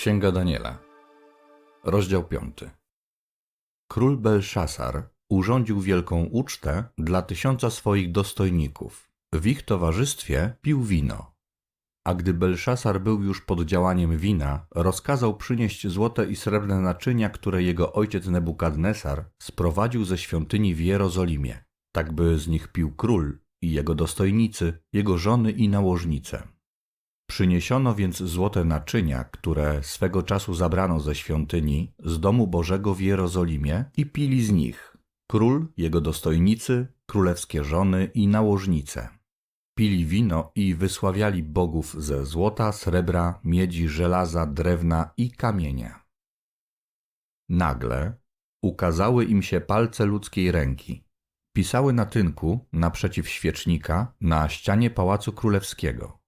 Księga Daniela, rozdział 5. Król Belszasar urządził wielką ucztę dla tysiąca swoich dostojników. W ich towarzystwie pił wino. A gdy Belszasar był już pod działaniem wina, rozkazał przynieść złote i srebrne naczynia, które jego ojciec Nebukadnesar sprowadził ze świątyni w Jerozolimie, tak by z nich pił król i jego dostojnicy, jego żony i nałożnice. Przyniesiono więc złote naczynia, które swego czasu zabrano ze świątyni, z domu Bożego w Jerozolimie i pili z nich król, jego dostojnicy, królewskie żony i nałożnice. Pili wino i wysławiali bogów ze złota, srebra, miedzi, żelaza, drewna i kamienia. Nagle ukazały im się palce ludzkiej ręki. Pisały na tynku naprzeciw świecznika na ścianie pałacu królewskiego.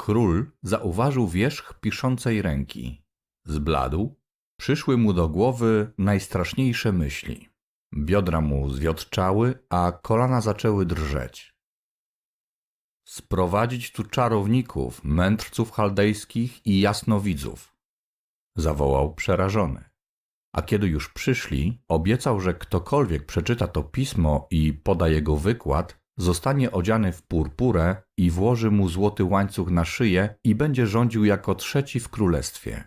Król zauważył wierzch piszącej ręki. Zbladł, przyszły mu do głowy najstraszniejsze myśli. Biodra mu zwiotczały, a kolana zaczęły drżeć. Sprowadzić tu czarowników, mędrców chaldejskich i jasnowidzów, zawołał przerażony. A kiedy już przyszli, obiecał, że ktokolwiek przeczyta to pismo i poda jego wykład, zostanie odziany w purpurę i włoży mu złoty łańcuch na szyję i będzie rządził jako trzeci w królestwie.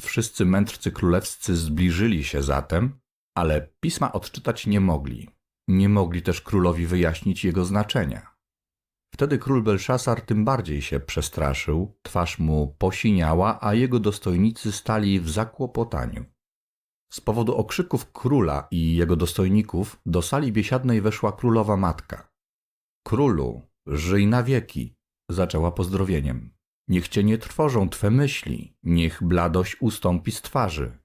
Wszyscy mędrcy królewscy zbliżyli się zatem, ale pisma odczytać nie mogli. Nie mogli też królowi wyjaśnić jego znaczenia. Wtedy król Belszasar tym bardziej się przestraszył, twarz mu posiniała, a jego dostojnicy stali w zakłopotaniu. Z powodu okrzyków króla i jego dostojników do sali biesiadnej weszła królowa matka. Królu, żyj na wieki, zaczęła pozdrowieniem. Niech cię nie trwożą twe myśli, niech bladość ustąpi z twarzy.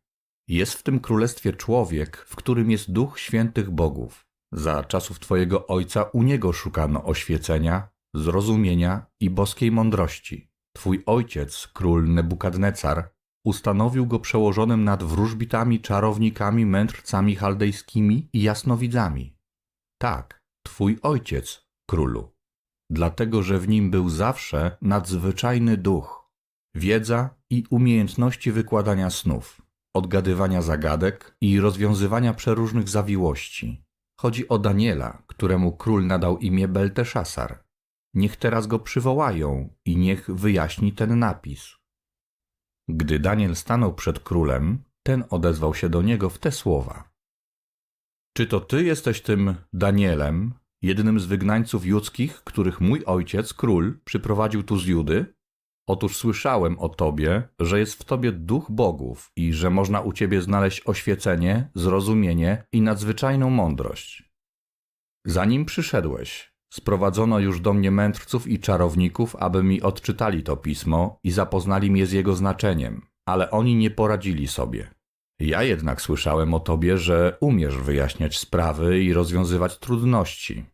Jest w tym królestwie człowiek, w którym jest duch świętych bogów. Za czasów twojego ojca u niego szukano oświecenia, zrozumienia i boskiej mądrości. Twój ojciec, król Nebukadnecar, ustanowił go przełożonym nad wróżbitami, czarownikami, mędrcami chaldejskimi i jasnowidzami. Tak, twój ojciec, królu. Dlatego, że w nim był zawsze nadzwyczajny duch, wiedza i umiejętności wykładania snów, odgadywania zagadek i rozwiązywania przeróżnych zawiłości. Chodzi o Daniela, któremu król nadał imię Belteszasar. Niech teraz go przywołają i niech wyjaśni ten napis. Gdy Daniel stanął przed królem, ten odezwał się do niego w te słowa: Czy to ty jesteś tym Danielem, jednym z wygnańców judzkich, których mój ojciec, król, przyprowadził tu z Judy? Otóż słyszałem o tobie, że jest w tobie duch bogów i że można u ciebie znaleźć oświecenie, zrozumienie i nadzwyczajną mądrość. Zanim przyszedłeś, Sprowadzono już do mnie mędrców i czarowników, aby mi odczytali to pismo i zapoznali mnie z jego znaczeniem, ale oni nie poradzili sobie. Ja jednak słyszałem o tobie, że umiesz wyjaśniać sprawy i rozwiązywać trudności.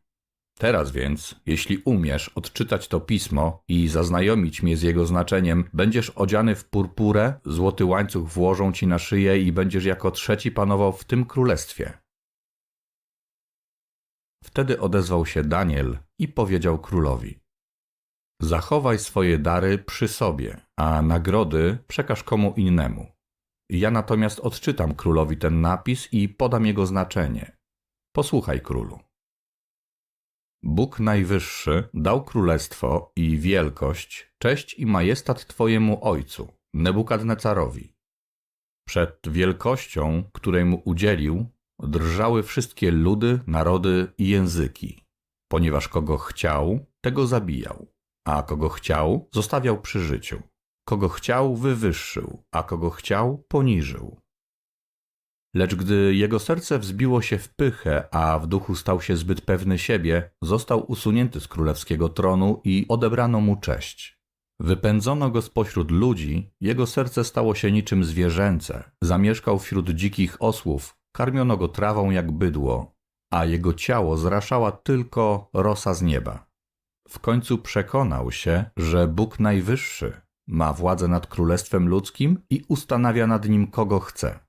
Teraz więc, jeśli umiesz odczytać to pismo i zaznajomić mnie z jego znaczeniem, będziesz odziany w purpurę, złoty łańcuch włożą ci na szyję i będziesz jako trzeci panował w tym królestwie. Wtedy odezwał się Daniel i powiedział królowi: Zachowaj swoje dary przy sobie, a nagrody przekaż komu innemu. Ja natomiast odczytam królowi ten napis i podam jego znaczenie. Posłuchaj królu. Bóg Najwyższy dał królestwo i wielkość, cześć i majestat Twojemu ojcu, Nebukadnecarowi. Przed wielkością, której mu udzielił, drżały wszystkie ludy, narody i języki, ponieważ kogo chciał, tego zabijał, a kogo chciał, zostawiał przy życiu. Kogo chciał, wywyższył, a kogo chciał, poniżył. Lecz gdy jego serce wzbiło się w pychę, a w duchu stał się zbyt pewny siebie, został usunięty z królewskiego tronu i odebrano mu cześć. Wypędzono go spośród ludzi, jego serce stało się niczym zwierzęce, zamieszkał wśród dzikich osłów, karmiono go trawą jak bydło, a jego ciało zraszała tylko rosa z nieba. W końcu przekonał się, że Bóg Najwyższy ma władzę nad królestwem ludzkim i ustanawia nad nim kogo chce.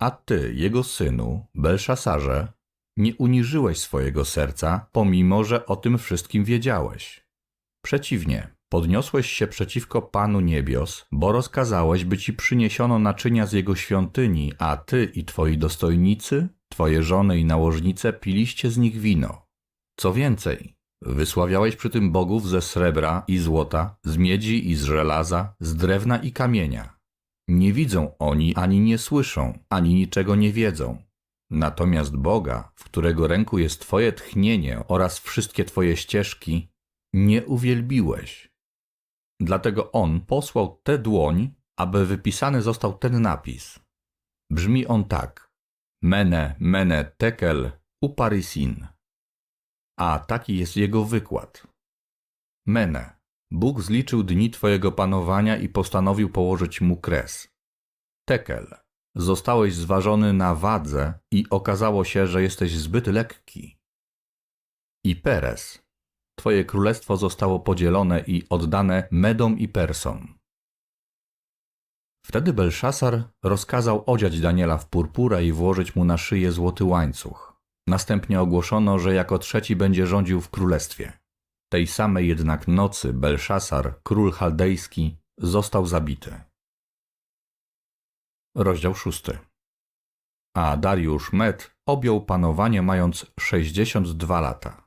A ty, jego synu, Belszasarze, nie uniżyłeś swojego serca, pomimo że o tym wszystkim wiedziałeś. Przeciwnie, Podniosłeś się przeciwko Panu Niebios, bo rozkazałeś, by ci przyniesiono naczynia z jego świątyni, a ty i twoi dostojnicy, twoje żony i nałożnice piliście z nich wino. Co więcej, wysławiałeś przy tym bogów ze srebra i złota, z miedzi i z żelaza, z drewna i kamienia. Nie widzą oni, ani nie słyszą, ani niczego nie wiedzą. Natomiast Boga, w którego ręku jest Twoje tchnienie oraz wszystkie Twoje ścieżki, nie uwielbiłeś. Dlatego On posłał tę dłoń, aby wypisany został ten napis. Brzmi on tak: Mene, mene, tekel, uparisin. A taki jest jego wykład. Mene. Bóg zliczył dni Twojego panowania i postanowił położyć mu kres. Tekel. Zostałeś zważony na wadze i okazało się, że jesteś zbyt lekki. I Peres. Twoje królestwo zostało podzielone i oddane Medom i Persom. Wtedy Belszasar rozkazał odziać Daniela w purpurę i włożyć mu na szyję złoty łańcuch. Następnie ogłoszono, że jako trzeci będzie rządził w królestwie. Tej samej jednak nocy Belszasar, król chaldejski, został zabity. Rozdział szósty. A Dariusz Med objął panowanie mając 62 lata.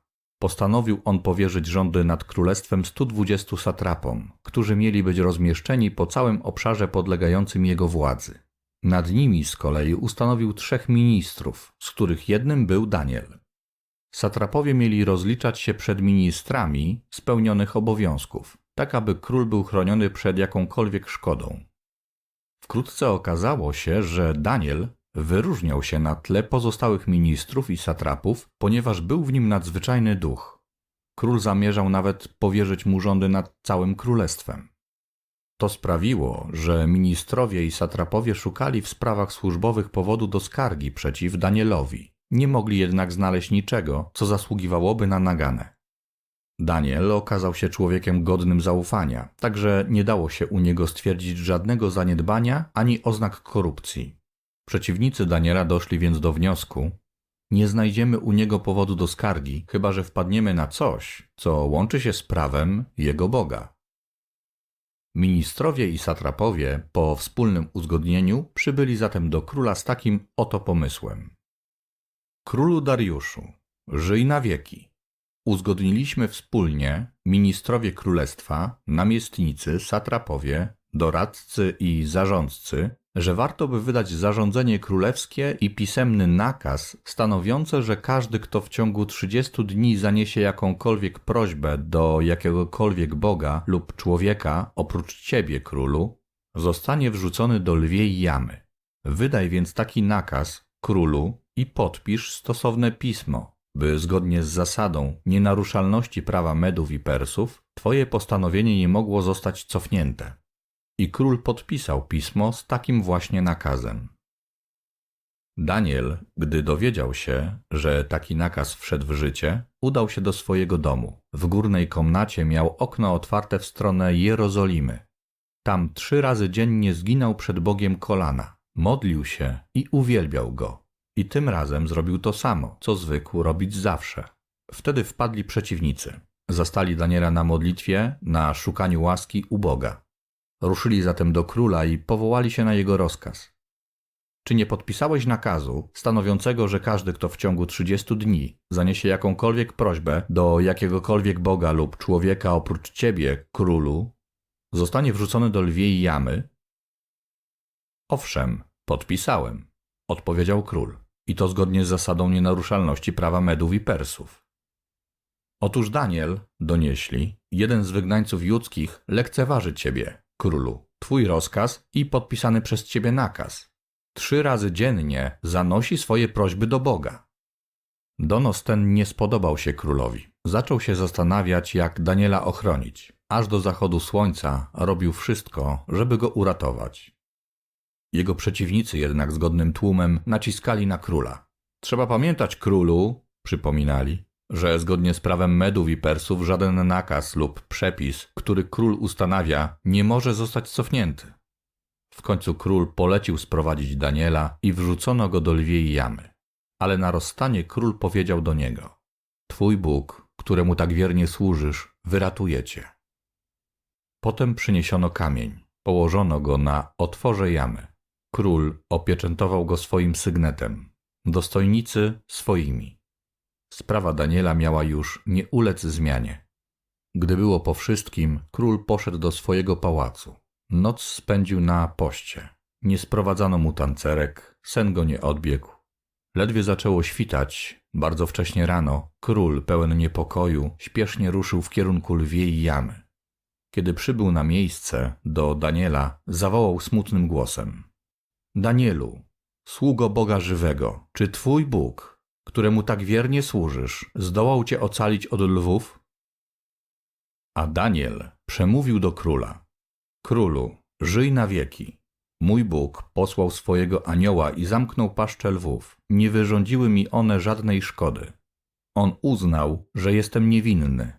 Postanowił on powierzyć rządy nad królestwem 120 satrapom, którzy mieli być rozmieszczeni po całym obszarze podlegającym jego władzy. Nad nimi z kolei ustanowił trzech ministrów, z których jednym był Daniel. Satrapowie mieli rozliczać się przed ministrami spełnionych obowiązków, tak aby król był chroniony przed jakąkolwiek szkodą. Wkrótce okazało się, że Daniel wyróżniał się na tle pozostałych ministrów i satrapów, ponieważ był w nim nadzwyczajny duch. Król zamierzał nawet powierzyć mu rządy nad całym królestwem. To sprawiło, że ministrowie i satrapowie szukali w sprawach służbowych powodu do skargi przeciw Danielowi. Nie mogli jednak znaleźć niczego, co zasługiwałoby na naganę. Daniel okazał się człowiekiem godnym zaufania, także nie dało się u niego stwierdzić żadnego zaniedbania ani oznak korupcji. Przeciwnicy Daniela doszli więc do wniosku, nie znajdziemy u niego powodu do skargi, chyba że wpadniemy na coś, co łączy się z prawem jego Boga. Ministrowie i satrapowie po wspólnym uzgodnieniu przybyli zatem do króla z takim oto pomysłem. Królu Dariuszu, żyj na wieki. Uzgodniliśmy wspólnie, ministrowie królestwa, namiestnicy, satrapowie, doradcy i zarządcy, że warto by wydać zarządzenie królewskie i pisemny nakaz stanowiące, że każdy, kto w ciągu 30 dni zaniesie jakąkolwiek prośbę do jakiegokolwiek boga lub człowieka oprócz ciebie, królu, zostanie wrzucony do lwiej jamy. Wydaj więc taki nakaz, królu, i podpisz stosowne pismo, by zgodnie z zasadą nienaruszalności prawa Medów i Persów, twoje postanowienie nie mogło zostać cofnięte. I król podpisał pismo z takim właśnie nakazem. Daniel, gdy dowiedział się, że taki nakaz wszedł w życie, udał się do swojego domu. W górnej komnacie miał okno otwarte w stronę Jerozolimy. Tam trzy razy dziennie zginął przed Bogiem kolana, modlił się i uwielbiał go. I tym razem zrobił to samo, co zwykł robić zawsze. Wtedy wpadli przeciwnicy. Zastali Daniela na modlitwie, na szukaniu łaski u Boga. Ruszyli zatem do króla i powołali się na jego rozkaz. Czy nie podpisałeś nakazu stanowiącego, że każdy, kto w ciągu 30 dni zaniesie jakąkolwiek prośbę do jakiegokolwiek boga lub człowieka oprócz ciebie, królu, zostanie wrzucony do lwiej jamy? Owszem, podpisałem, odpowiedział król, i to zgodnie z zasadą nienaruszalności prawa Medów i Persów. Otóż Daniel, donieśli, jeden z wygnańców judzkich lekceważy ciebie, królu, twój rozkaz i podpisany przez ciebie nakaz. Trzy razy dziennie zanosi swoje prośby do Boga. Donos ten nie spodobał się królowi. Zaczął się zastanawiać, jak Daniela ochronić. Aż do zachodu słońca robił wszystko, żeby go uratować. Jego przeciwnicy jednak zgodnym tłumem naciskali na króla. Trzeba pamiętać, królu, przypominali, że zgodnie z prawem Medów i Persów żaden nakaz lub przepis, który król ustanawia, nie może zostać cofnięty. W końcu król polecił sprowadzić Daniela i wrzucono go do lwiej jamy. Ale na rozstanie król powiedział do niego: Twój Bóg, któremu tak wiernie służysz, wyratuje cię. Potem przyniesiono kamień, położono go na otworze jamy. Król opieczętował go swoim sygnetem, dostojnicy swoimi. Sprawa Daniela miała już nie ulec zmianie. Gdy było po wszystkim, król poszedł do swojego pałacu. Noc spędził na poście. Nie sprowadzano mu tancerek, sen go nie odbiegł. Ledwie zaczęło świtać, bardzo wcześnie rano, król, pełen niepokoju, śpiesznie ruszył w kierunku lwiej jamy. Kiedy przybył na miejsce, do Daniela, zawołał smutnym głosem: Danielu, sługo Boga żywego, czy twój Bóg, któremu tak wiernie służysz, zdołał cię ocalić od lwów? A Daniel przemówił do króla: Królu, żyj na wieki. Mój Bóg posłał swojego anioła i zamknął paszczę lwów. Nie wyrządziły mi one żadnej szkody. On uznał, że jestem niewinny.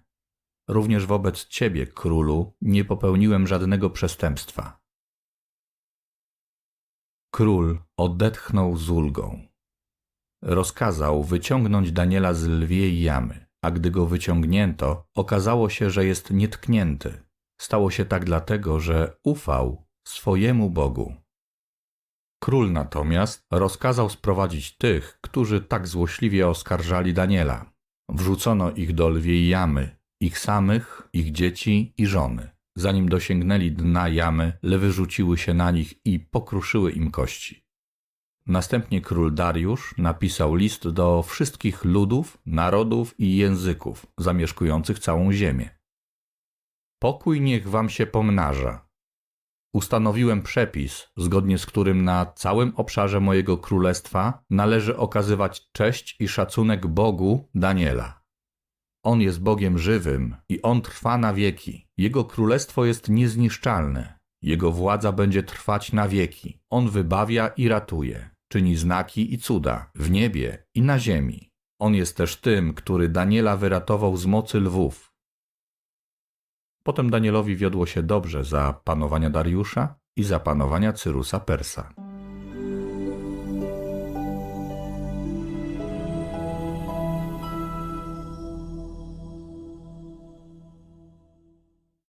Również wobec ciebie, królu, nie popełniłem żadnego przestępstwa. Król odetchnął z ulgą. Rozkazał wyciągnąć Daniela z lwiej jamy, a gdy go wyciągnięto, okazało się, że jest nietknięty. Stało się tak dlatego, że ufał swojemu Bogu. Król natomiast rozkazał sprowadzić tych, którzy tak złośliwie oskarżali Daniela. Wrzucono ich do lwiej jamy, ich samych, ich dzieci i żony. Zanim dosięgnęli dna jamy, lewy rzuciły się na nich i pokruszyły im kości. Następnie król Dariusz napisał list do wszystkich ludów, narodów i języków zamieszkujących całą ziemię. Pokój niech wam się pomnaża. Ustanowiłem przepis, zgodnie z którym na całym obszarze mojego królestwa należy okazywać cześć i szacunek Bogu Daniela. On jest Bogiem żywym i on trwa na wieki. Jego królestwo jest niezniszczalne. Jego władza będzie trwać na wieki. On wybawia i ratuje, czyni znaki i cuda w niebie i na ziemi. On jest też tym, który Daniela wyratował z mocy lwów. Potem Danielowi wiodło się dobrze za panowania Dariusza i za panowania Cyrusa Persa.